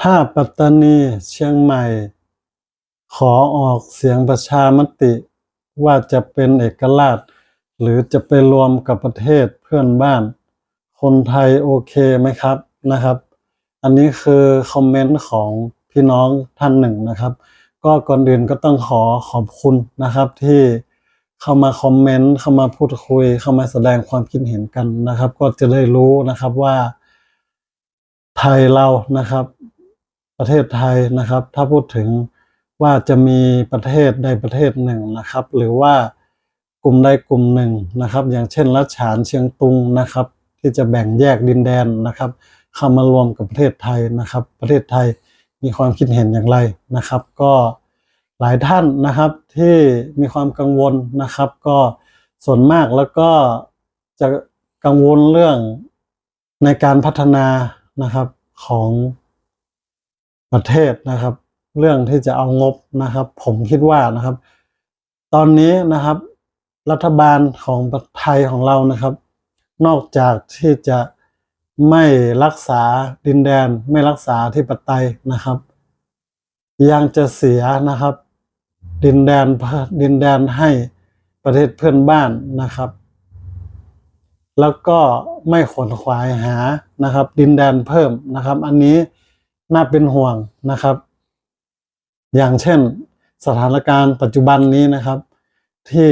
ถ้าปัตตานีเชียงใหม่ ขอออกเสียงประชามติว่าจะเป็นเอกราช หรือจะไปรวมกับประเทศเพื่อนบ้าน คนไทยโอเคไหมครับนะครับ อันนี้คือคอมเมนต์ของพี่น้องท่านหนึ่งนะครับ ก็ก่อนอื่นก็ต้องขอขอบคุณนะครับที่เข้ามาคอมเมนต์เข้ามาพูดคุย เข้ามาแสดงความคิดเห็นกันนะครับ ก็จะได้รู้นะครับว่าไทยเรานะครับ ประเทศไทยนะครับ ถ้าพูดถึงว่าจะมีประเทศใดประเทศหนึ่งนะครับ หรือว่ากลุ่มใดกลุ่มหนึ่งนะครับ อย่างเช่นรัชฉานเชียงตุงนะครับ ที่จะแบ่งแยกดินแดนนะครับเข้ามารวมกับประเทศไทยนะครับ ประเทศไทยมีความคิดเห็นอย่างไรนะครับ ก็หลายท่านนะครับที่มีความกังวลนะครับ ก็ส่วนมากแล้วก็จะกังวลเรื่องในการพัฒนานะครับของ ประเทศนะครับ เรื่องที่จะเอางบนะครับ ผมคิดว่านะครับ ตอนนี้นะครับ รัฐบาลของประเทศไทยของเรานะครับ นอกจากที่จะไม่รักษาดินแดน ไม่รักษาที่ปไตยนะครับ ยังจะเสียนะครับ ดินแดนดินแดนให้ประเทศเพื่อนบ้านนะครับ แล้วก็ไม่ขนขวายหานะครับ ดินแดนเพิ่มนะครับ อันนี้ น่าเป็นห่วงนะครับ อย่างเช่นสถานการณ์ปัจจุบันนี้นะครับ ที่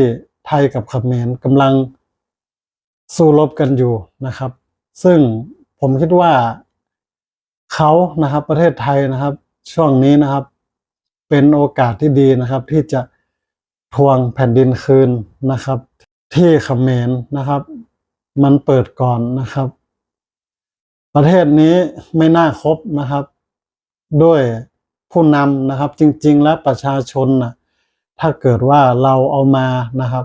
ไทยกับเขมรกำลังสู้รบกันอยู่นะครับ ซึ่งผมคิดว่าเขานะครับประเทศไทยนะครับ ช่วงนี้นะครับ เป็นโอกาสที่ดีนะครับ ที่จะทวงแผ่นดินคืนนะครับ ที่เขมรนะครับ มันเปิดก่อนนะครับ ประเทศนี้ไม่น่าครบนะครับ ด้วยผู้นำนะครับ จริง ๆ แล้วประชาชนนะถ้าเกิดว่าเราเอามานะครับ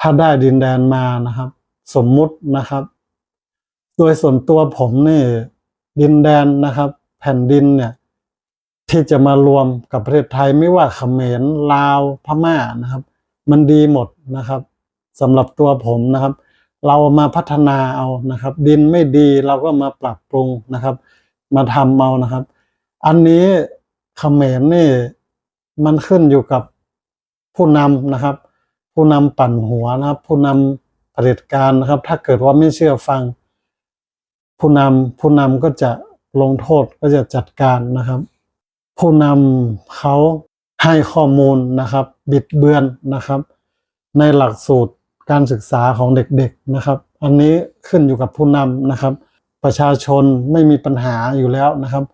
ถ้าได้ดินแดนมานะครับ สมมุตินะครับ โดยส่วนตัวผมนี่ดินแดนนะครับ แผ่นดินเนี่ยที่จะมารวมกับประเทศไทยไม่ว่าเขมรลาวพม่านะครับ มันดีหมดนะครับสำหรับตัวผมนะครับ เรามาพัฒนาเอานะครับ ดินไม่ดีเราก็มาปรับปรุงนะครับ มาทำเอานะครับ อันนี้เขมรนี่มันขึ้นอยู่กับผู้นำนะครับ ผู้นำปั่นหัวนะครับ ผู้นำเผด็จการนะครับ ถ้าเกิดว่าไม่เชื่อฟัง ผู้นำผู้นำก็จะลงโทษก็จะจัดการนะครับ ผู้นำเขาให้ข้อมูลนะครับ บิดเบือนนะครับ ในหลักสูตรการศึกษาของเด็กๆนะครับ อันนี้ขึ้นอยู่กับผู้นำนะครับ ประชาชนไม่มีปัญหาอยู่แล้วนะครับ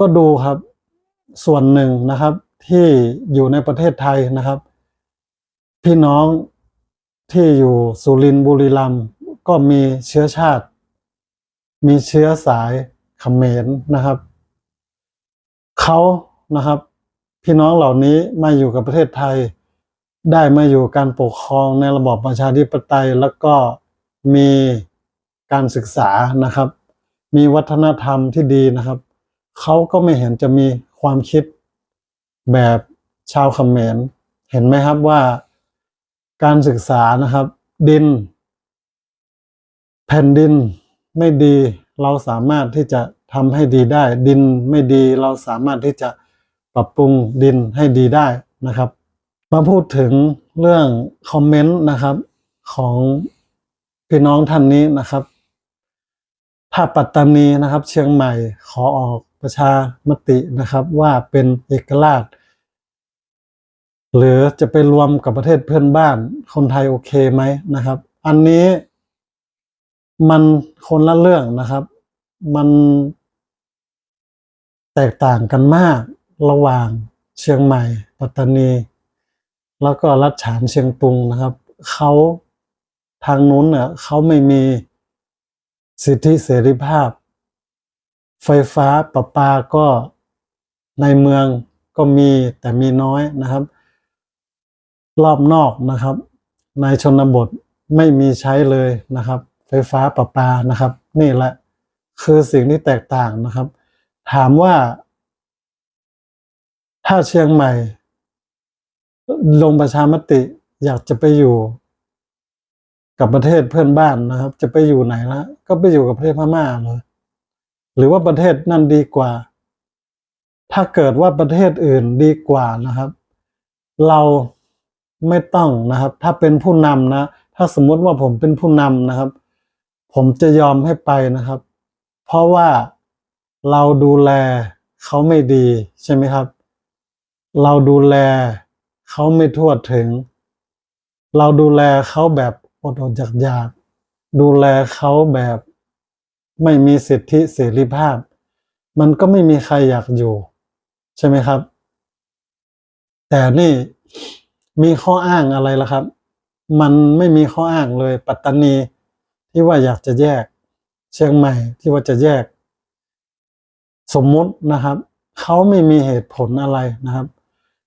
ก็ดูครับส่วนหนึ่งนะครับ ที่อยู่ในประเทศไทยนะครับ พี่น้องที่อยู่สุรินทร์บุรีรัมย์ก็มีเชื้อชาติ มีเชื้อสายเขมรนะครับเขานะครับ พี่น้องเหล่านี้มาอยู่กับประเทศไทย ได้มาอยู่การปกครองในระบอบประชาธิปไตย แล้วก็มีการศึกษานะครับ มีวัฒนธรรมที่ดีนะครับ เขาก็ไม่เห็นจะมีความคิดแบบชาวเขมร เห็นไหมครับว่าการศึกษานะครับ ดิน แผ่นดินไม่ดีเราสามารถที่จะทำให้ดีได้ ดินไม่ดีเราสามารถที่จะปรับปรุงดินให้ดีได้นะครับ มาพูดถึงเรื่องคอมเมนต์นะครับของพี่น้องท่านนี้นะครับ ถ้าปัตตานีนะครับ เชียงใหม่ขอออก ประชามตินะครับว่าเป็นเอกราช หรือจะไปรวมกับประเทศเพื่อนบ้าน คนไทยโอเคไหมนะครับ อันนี้มันคนละเรื่องนะครับ มันแตกต่างกันมากระหว่างเชียงใหม่ ปัตตานี แล้วก็รัชฉานเชียงตุงนะครับเขาทางนู้นเนี่ยเขาไม่มีสิทธิเสรีภาพ ไฟฟ้าประปาก็ในเมืองก็มีแต่มีน้อยนะครับ รอบนอกนะครับ ในชนบทไม่มีใช้เลยนะครับ ไฟฟ้าประปานะครับ นี่แหละคือสิ่งที่แตกต่างนะครับ ถามว่า ถ้าเชียงใหม่ ลงประชามติอยากจะไปอยู่กับประเทศเพื่อนบ้านนะครับ จะไปอยู่ไหนละก็ไปอยู่กับประเทศพม่าเลย หรือว่าประเทศนั่นดีกว่า ถ้าเกิดว่าประเทศอื่นดีกว่านะครับ เราไม่ต้องนะครับ ถ้าเป็นผู้นำนะ ถ้าสมมติว่าผมเป็นผู้นำนะครับ ผมจะยอมให้ไปนะครับ เพราะว่าเราดูแลเขาไม่ดีใช่ไหมครับ เราดูแลเขาไม่ทั่วถึง เราดูแลเขาแบบอดอดอยากอยากๆดูแลเขาแบบ ไม่มีสิทธิเสรีภาพ มันก็ไม่มีใครอยากอยู่ ใช่ไหมครับ แต่นี่มีข้ออ้างอะไรล่ะครับ มันไม่มีข้ออ้างเลยปัตตานีที่ว่าอยากจะแยก เชียงใหม่ที่ว่าจะแยก สมมุตินะครับเขาไม่มีเหตุผลอะไรนะครับ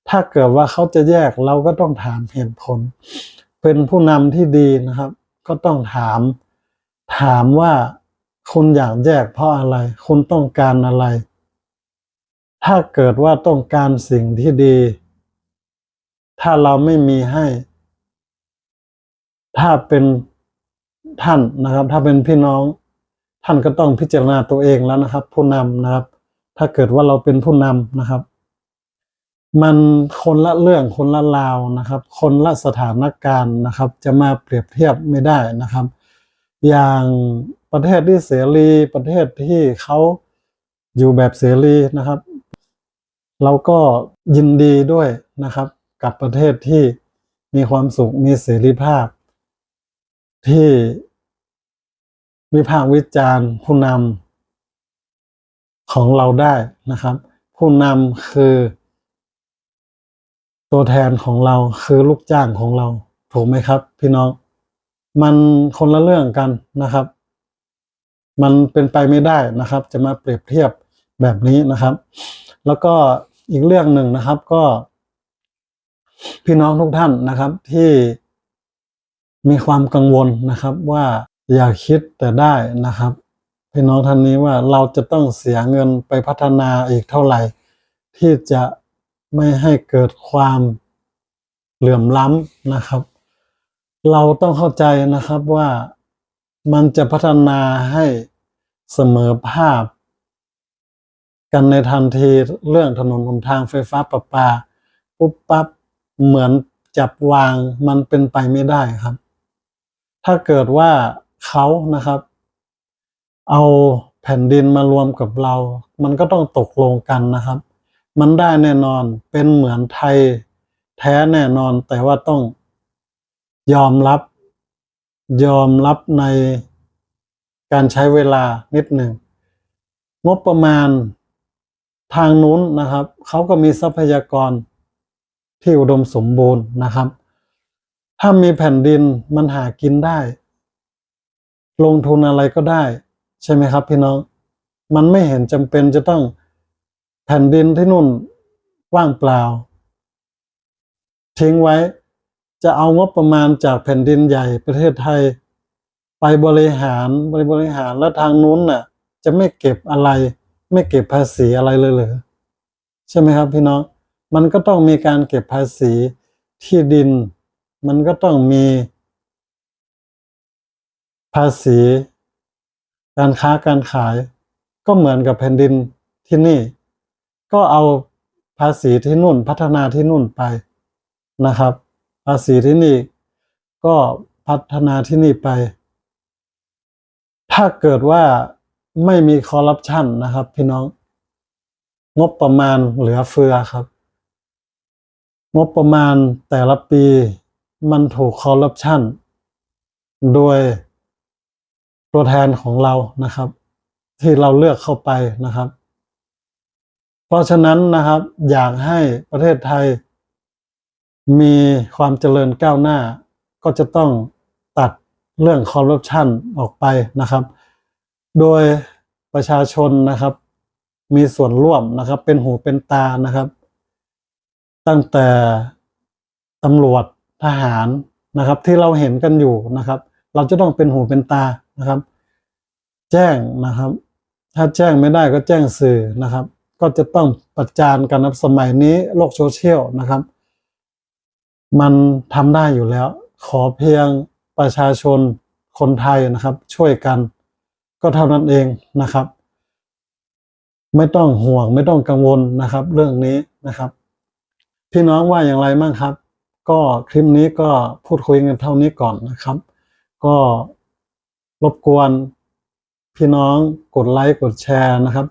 ถ้าเกิดว่าเขาจะแยกเราก็ต้องถามเหตุผล เป็นผู้นำที่ดีนะครับ ก็ต้องถาม ถามว่า คุณอยากแยกเพราะอะไร คุณต้องการอะไร ถ้าเกิดว่าต้องการสิ่งที่ดี ถ้าเราไม่มีให้ ถ้าเป็นท่านนะครับ ถ้าเป็นพี่น้อง ท่านก็ต้องพิจารณาตัวเองแล้วนะครับ ผู้นำนะครับ ถ้าเกิดว่าเราเป็นผู้นำนะครับ มันคนละเรื่องคนละราวนะครับ คนละสถานการณ์นะครับ จะมาเปรียบเทียบไม่ได้นะครับ อย่าง ประเทศที่เสรีประเทศที่เขาอยู่แบบเสรีนะครับ เราก็ยินดีด้วยนะครับ กับประเทศที่มีความสุขมีเสรีภาพ ที่วิพากษ์วิจารณ์ผู้นำของเราได้นะครับ ผู้นำคือ ตัวแทนของเราคือลูกจ้างของเรา ถูกไหมครับ พี่น้อง มันคนละเรื่องกันนะครับ มันเป็นไปไม่ได้นะครับ จะมาเปรียบเทียบแบบนี้นะครับ แล้วก็อีกเรื่องหนึ่งนะครับก็ พี่น้องทุกท่านนะครับที่มีความกังวลนะครับว่าอย่าคิดแต่ได้นะครับ พี่น้องท่านนี้ว่าเราจะต้องเสียเงินไปพัฒนาอีกเท่าไหร่ ที่จะไม่ให้เกิดความเหลื่อมล้ำนะครับ เราต้องเข้าใจนะครับว่า มันจะพัฒนาให้เสมอภาพ กันในทันทีเรื่องถนนหนทางไฟฟ้าประปา ปุ๊บปั๊บเหมือนจับวางมันเป็นไปไม่ได้ครับ ถ้าเกิดว่าเขานะครับ เอาแผ่นดินมารวมกับเรา มันก็ต้องตกลงกันนะครับ มันได้แน่นอนเป็นเหมือนไทยแท้แน่นอนแต่ว่าต้องยอมรับ ยอมรับในการใช้เวลานิดหนึ่ง งบประมาณทางนู้นนะครับ เขาก็มีทรัพยากรที่อุดมสมบูรณ์นะครับ ถ้ามีแผ่นดินมันหากินได้ ลงทุนอะไรก็ได้ ใช่ไหมครับพี่น้อง มันไม่เห็นจำเป็นจะต้องแผ่นดินที่นู่นว่างเปล่า ทิ้งไว้ จะเอางบประมาณจากแผ่นดินใหญ่ประเทศไทย ไปบริหารบริบริหารแล้วทางนู้นน่ะ จะไม่เก็บอะไร ไม่เก็บภาษีอะไรเลยเหรอใช่ไหมครับพี่น้องมันก็ต้องมีการเก็บภาษีที่ดิน มันก็ต้องมีภาษี การค้าการขาย ก็เหมือนกับแผ่นดินที่นี่ ก็เอาภาษีที่นู่นพัฒนาที่นู่นไปนะครับ ภาษีที่นี่ ก็พัฒนาที่นี่ไป ถ้าเกิดว่าไม่มีคอร์รัปชันนะครับ พี่น้อง งบประมาณเหลือเฟือครับ งบประมาณแต่ละปีมันถูกคอร์รัปชันโดยตัวแทนของเรานะครับ ที่เราเลือกเข้าไปนะครับ เพราะฉะนั้นนะครับ อยากให้ประเทศไทย มีความเจริญก้าวหน้า ก็จะต้องตัดเรื่องคอร์รัปชันออกไปนะครับ โดยประชาชนนะครับ มีส่วนร่วมนะครับ เป็นหูเป็นตานะครับ ตั้งแต่ตำรวจทหารนะครับ ที่เราเห็นกันอยู่นะครับ เราจะต้องเป็นหูเป็นตานะครับ แจ้งนะครับ ถ้าแจ้งไม่ได้ก็แจ้งสื่อนะครับ ก็จะต้องประจานกันนะสมัยนี้โลกโซเชียลนะครับ มันทำได้อยู่แล้ว ขอเพียงประชาชนคนไทยนะครับ ช่วยกัน ก็เท่านั้นเองนะครับ ไม่ต้องห่วงไม่ต้องกังวลนะครับ เรื่องนี้นะครับ พี่น้องว่าอย่างไรบ้างครับ ก็คลิปนี้ก็พูดคุยกันเท่านี้ก่อนนะครับ ก็รบกวนพี่น้องกดไลค์กดแชร์นะครับ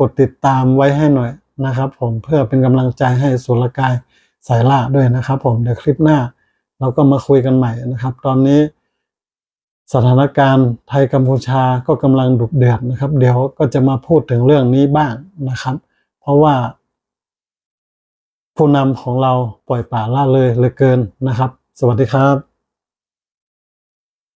กดติดตามไว้ให้หน่อยนะครับ ผมเพื่อเป็นกำลังใจให้สุรกาย สายล่าด้วยนะครับผมเดี๋ยวคลิปหน้าเราก็มาคุยกันใหม่นะครับ ตอนนี้สถานการณ์ไทยกัมพูชาก็กำลังดุเดือดนะครับ เดี๋ยวก็จะมาพูดถึงเรื่องนี้บ้างนะครับ เพราะว่า ผู้นำของเราปล่อยป่าละเลยเหลือเกินนะครับ สวัสดีครับ